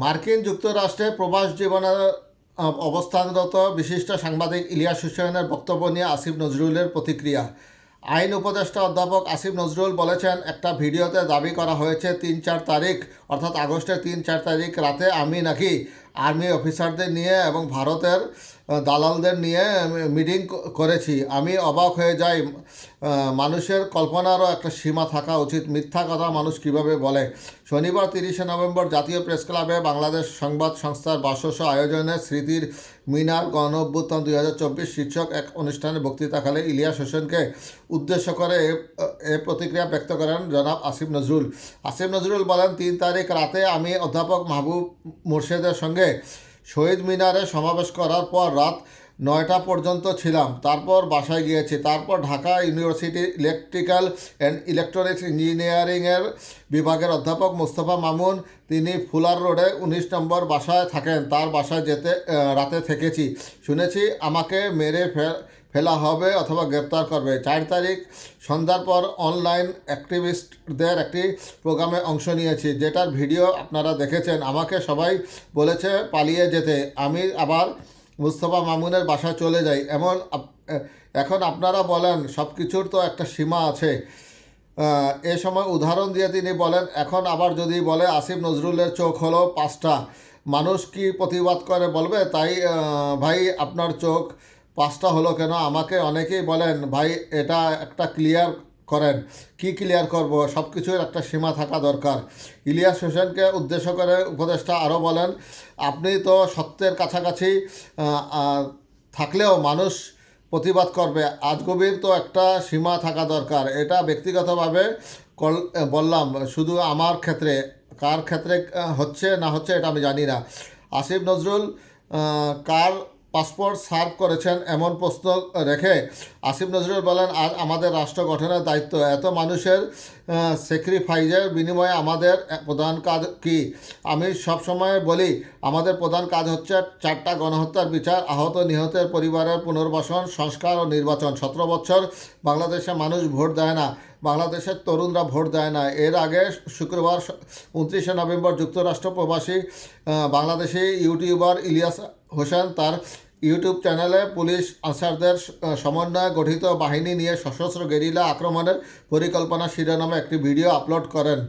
মার্কিন যুক্তরাষ্ট্রে প্রবাস জীবনের অবস্থানরত বিশিষ্ট সাংবাদিক ইলিয়াস হুসেনের বক্তব্য নিয়ে আসিফ নজরুলের প্রতিক্রিয়া। আইন উপদেষ্টা অধ্যাপক আসিফ নজরুল বলেছেন, একটা ভিডিওতে দাবি করা হয়েছে, তিন চার তারিখ, অর্থাৎ আগস্টের তিন চার তারিখ রাতে আমি নাকি আর্মি অফিসারদের নিয়ে এবং ভারতের দালালদের নিয়ে মিটিং করেছি। আমি অবাক হয়ে যাই মানুষের কল্পনারও একটা সীমা থাকা উচিত। মিথ্যা কথা মানুষ কীভাবে বলে? শনিবার তিরিশে নভেম্বর জাতীয় প্রেস ক্লাবে বাংলাদেশ সংবাদ সংস্থার বাসস আয়োজনে স্মৃতির মিনার গণ অভ্যুত্থান দুই হাজার চব্বিশ শীর্ষক এক অনুষ্ঠানে বক্তৃতাকালে ইলিয়াস হোসেনকে উদ্দেশ্য করে এ প্রতিক্রিয়া ব্যক্ত করেন জনাব আসিফ নজরুল। আসিফ নজরুল বলেন, তিন তারিখ রাতে আমি অধ্যাপক মাহবুব মুর্শেদের সঙ্গে শহীদ মিনারে সমাবেশ করার পর রাত নয়টা পর্যন্ত ছিলাম। তারপর বাসায় গিয়েছি। তারপর Dhaka university electrical and electronics ইঞ্জিনিয়ারিংয়ের বিভাগের অধ্যাপক মোস্তফা মামুন, তিনি ফুলার রোডে উনিশ নম্বর বাসায় থাকেন। তার বাসায় যেতে রাতে থেকেছি। শুনেছি আমাকে মেরে ফেলা হবে অথবা গ্রেপ্তার করবে। চার তারিখ সন্ধ্যার পর অনলাইন অ্যাক্টিভিস্টদের একটি প্রোগ্রামে অংশ নিয়েছি। যেটার ভিডিও আপনারা দেখেছেন। আমাকে সবাই বলেছে পালিয়ে যেতে। আমি আবার মুস্তফা মামুনের বাসায় চলে যাই। এমন এখন আপনারা বলেন সব কিছুর তো একটা সীমা আছে। এ সময় উদাহরণ দিয়ে তিনি বলেন, এখন আবার যদি বলে, আসিফ নজরুলের চোখ হলো পাঁচটা। মানুষ কি প্রতিবাদ করে বলবে? তাই ভাই, আপনার চোখ পাঁচটা হলো কেন? আমাকে অনেকেই বলেন, ভাই, এটা একটা ক্লিয়ার করেন। কি ক্লিয়ার করব? সব কিছুর একটা সীমা থাকা দরকার। ইলিয়াস হোসেনকে উদ্দেশ্য করে উপদেষ্টা আরও বলেন, আপনি তো সত্যের কাছাকাছি থাকলেও মানুষ প্রতিবাদ করবে। আজগবির তো একটা সীমা থাকা দরকার। এটা ব্যক্তিগতভাবে বললাম, শুধু আমার ক্ষেত্রে, কার ক্ষেত্রে হচ্ছে না হচ্ছে এটা আমি জানি না। আসিফ নজরুল কার পাসপোর্ট সার্ভ করেছেন এমন প্রশ্ন রেখে আসিফ নজরুল বলেন আজ আমাদের রাষ্ট্র গঠনের দায়িত্ব, এত মানুষের স্যাক্রিফাইসের বিনিময়ে আমাদের প্রধান কাজ কি? আমি সবসময় বলি, আমাদের প্রধান কাজ হচ্ছে চারটা গণহত্যার বিচার, আহত নিহতের পরিবারের পুনর্বাসন, সংস্কার ও নির্বাচন। সতেরো বছর বাংলাদেশে মানুষ ভোট দেয় না, বাংলাদেশের তরুণরা ভোট দেয় না। এর আগে শুক্রবার উনত্রিশে নভেম্বর যুক্তরাষ্ট্র প্রবাসী বাংলাদেশি ইউটিউবার ইলিয়াস হোসেন তার ইউটিউব চ্যানেলে পুলিশ আনসারদের সমন্বয়ে গঠিত বাহিনী নিয়ে সশস্ত্র গেরিলা আক্রমণের পরিকল্পনা শিরোনামে একটি ভিডিও আপলোড করেন।